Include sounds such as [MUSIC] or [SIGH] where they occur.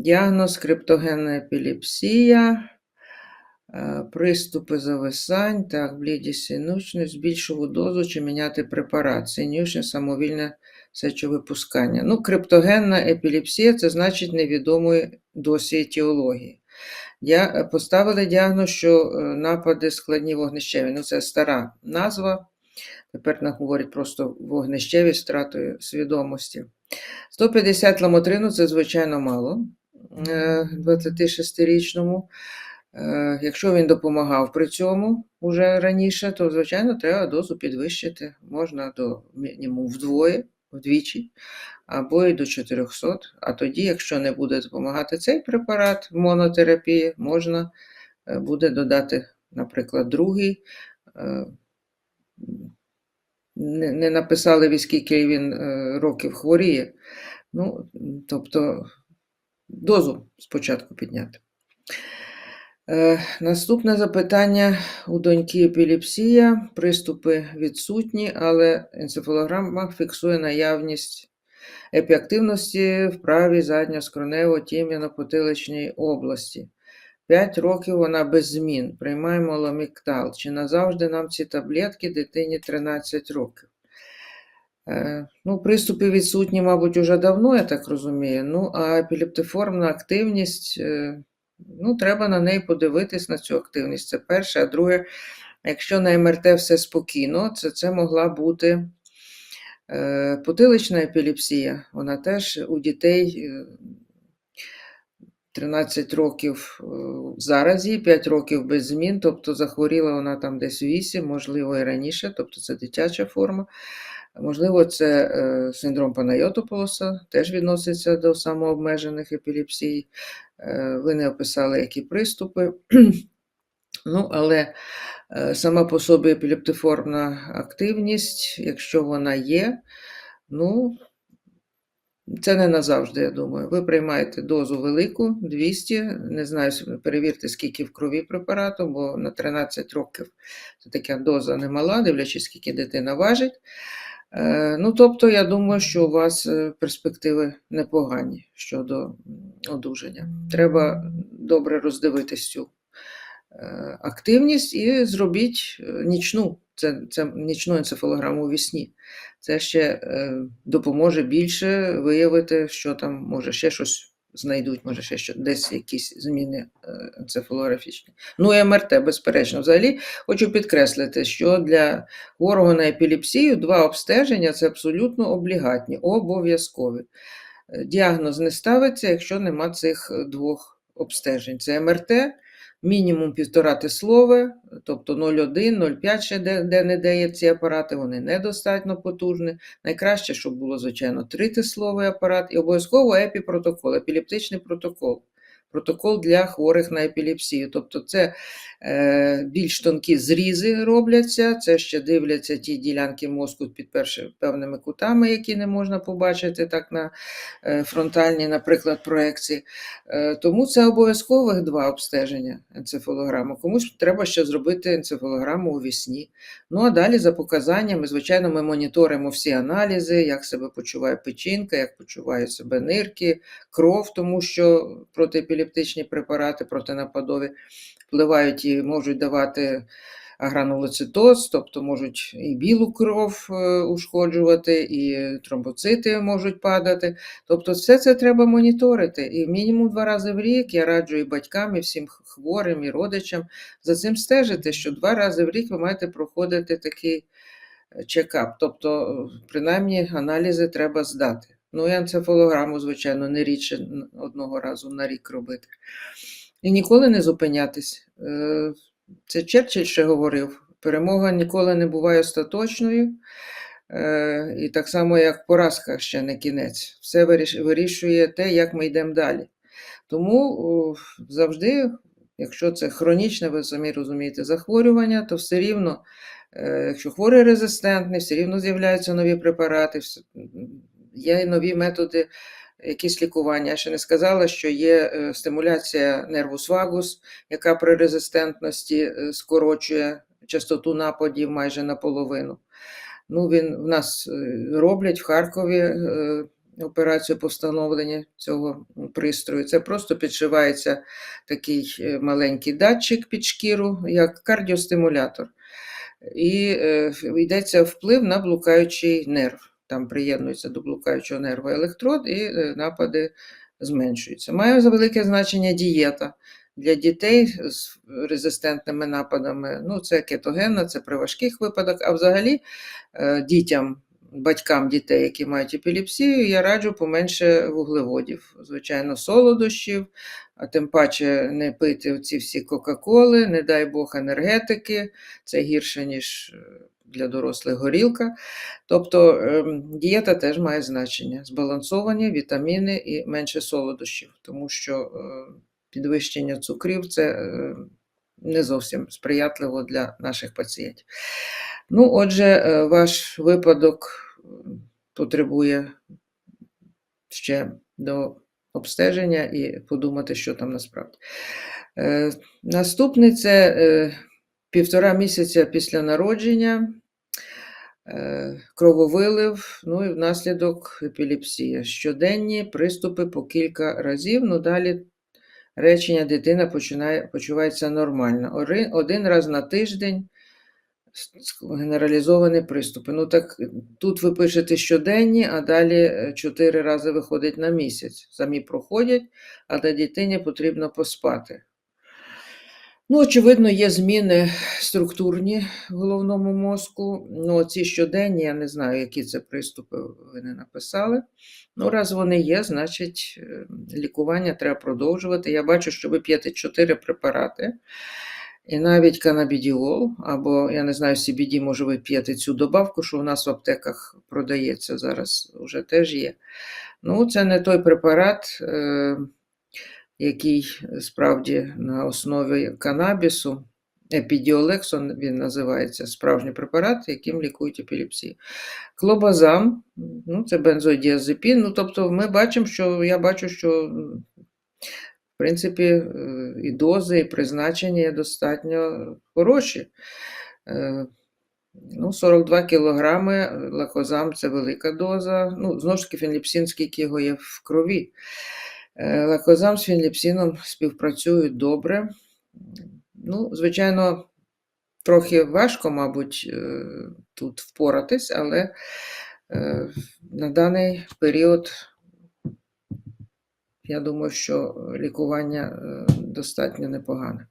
Діагноз криптогенна епілепсія, е, приступи зависань, так, блідість синючність, збільшуву дозу чи міняти препарат, синючне самовільне сечовипускання. Ну, криптогенна епілепсія це значить невідомої досі етіології. Я е, поставили діагноз, що е, напади складні вогнищеві. Ну, це стара назва. Тепер нам говорять просто вогнищеві з втратою свідомості. 150 ламотрину це звичайно мало 26-річному. Е, Якщо він допомагав при цьому уже раніше, то, звичайно, треба дозу підвищити. Можна до мінімум вдвоє, вдвічі, або і до 400. А тоді, якщо не буде допомагати цей препарат в монотерапії, можна е, буде додати, наприклад, другий. Е, Не, написали, від скільки він е, років хворіє. Ну, тобто дозу спочатку підняти. Е, Наступне запитання у доньки епілепсія, приступи відсутні, але енцефалограма фіксує наявність епіактивності в правій задньоскронево-тім'яно-потиличній області. 5 років вона без змін. Приймаємо ламіктал. Чи назавжди нам ці таблетки дитині 13 років? Е, Ну, приступи відсутні, мабуть, уже давно, я так розумію. Ну, а епілептиформна активність, е, ну, треба на неї подивитись на цю активність. Це перше. А друге, якщо на МРТ все спокійно, це, це могла бути е, потилична епілепсія. Вона теж у дітей е, 13 років зараз їй, 5 років без змін, тобто захворіла вона там десь 8, можливо, і раніше, тобто це дитяча форма. Можливо, це е, синдром Панайотополоса, теж відноситься до самообмежених епілепсій. Е, ви не описали, які приступи. [CLEARS THROAT] Ну, але е, сама по собі епілептиформна активність, якщо вона є, ну, це не назавжди, я думаю. Ви приймаєте дозу велику, 200, не знаю, перевірте, скільки в крові препарату, бо на 13 років це така доза немала, дивлячись, скільки дитина важить. Е, Ну, тобто, я думаю, що у вас е, перспективи непогані щодо одужання. Треба добре роздивитись цю е, активність і зробіть нічну, це, це нічну енцефалограму у вісні. Це ще допоможе більше виявити, що там може ще щось знайдуть, може ще що, десь якісь зміни е, енцефалографічні. Ну і МРТ, безперечно. Взагалі хочу підкреслити, що для хворого на епілепсію два обстеження це абсолютно облігатні, обов'язкові. Е, Діагноз не ставиться, якщо нема цих е, двох обстежень. Це МРТ, мінімум півтора тислове, тобто 0,1, 0,5 ще де, не де є ці апарати, вони недостатньо потужні. Найкраще, щоб було, звичайно, тритисловий апарат і обов'язково епіпротокол, епілептичний протокол. Протокол для хворих на епілепсію. Тобто це е, більш тонкі зрізи робляться, це ще дивляться ті ділянки мозку під перши, певними кутами, які не можна побачити так на е, фронтальній, наприклад, проекції. Е, Тому це обов'язкових два обстеження енцефалограми. Комусь треба ще зробити енцефалограму у вісні. Ну а далі за показаннями, звичайно, ми моніторимо всі аналізи, як себе почуває печінка, як почувають себе нирки, кров, тому що протиепілептичні препарати протинападові впливають і можуть давати агранулоцитоз, тобто можуть і білу кров е, ушкоджувати, і тромбоцити можуть падати. Тобто все це треба моніторити. І мінімум два рази в рік я раджу і батькам, і всім хворим, і родичам за цим стежити, що два рази в рік ви маєте проходити такий е, чекап. Тобто, е, принаймні, аналізи треба здати. Ну і енцефалограму, звичайно, не рідше одного разу на рік робити. І ніколи не зупинятись. Е, Це Черчилль ще говорив: перемога ніколи не буває остаточною. Е, І так само, як поразка ще не кінець. Все вирішує те, як ми йдемо далі. Тому завжди, якщо це хронічне, ви самі розумієте, захворювання, то все рівно, е, якщо хворий резистентний, все рівно з'являються нові препарати, є нові методи якісь лікування. Я ще не сказала, що є е, стимуляція нервус вагус, яка при резистентності е, скорочує частоту нападів майже наполовину. Ну, він в нас е, роблять в Харкові операцію по встановленню цього пристрою. Це просто підшивається такий маленький датчик під шкіру, як кардіостимулятор. І йдеться вплив на блукаючий нерв. Там приєднується до блукаючого нерва електрод, і е, напади зменшуються. Має велике значення дієта для дітей з резистентними нападами. Ну, це кетогенна, це при важких випадках. А взагалі е, дітям, батькам дітей, які мають епілепсію, я раджу поменше вуглеводів, звичайно, солодощів, а тим паче не пити ці всі Кока-Коли, не дай Бог енергетики, це гірше, ніж е, для дорослих горілка. Тобто ем, дієта теж має значення. Збалансовані вітаміни і менше солодощів, тому що е, підвищення цукрів це е, не зовсім сприятливо для наших пацієнтів. Ну, отже, е, ваш випадок потребує ще до обстеження і подумати, що там насправді. Е, Наступний це півтора місяця після народження, крововилив, ну і внаслідок епілепсія. Щоденні приступи по кілька разів, ну далі речення дитина починає, почувається нормально. Один раз на тиждень генералізовані приступи. Ну так тут ви пишете щоденні, а далі е, чотири рази виходить на місяць. Самі проходять, а для дитині потрібно поспати. Ну, очевидно, є зміни структурні в головному мозку. Ну, ці щоденні, я не знаю, які це приступи ви не написали. Ну, раз вони є, значить е, лікування треба продовжувати. Я бачу, що ви п'єте 4 препарати, і навіть канабідіол, або, я не знаю, CBD, може, ви п'єте цю добавку, що у нас в аптеках продається зараз, вже теж є. Ну, це не той препарат. Е, який справді на основі канабісу, епідіолексон він називається справжній препарат, яким лікують епілепсію. Клобазам, ну, це бензодіазепін. Ну, тобто ми бачимо, що я бачу, що в принципі е, і дози, і призначення є достатньо хороші. Е, Ну, 42 кілограми лакозам це велика доза. Ну, знову ж таки, фенліпсин, скільки його є в крові. Е, Лакозам з Фінліпсіном співпрацюють добре. Ну, звичайно, трохи важко, мабуть, е, тут впоратись, але е, на даний період я думаю, що лікування достатньо непогане.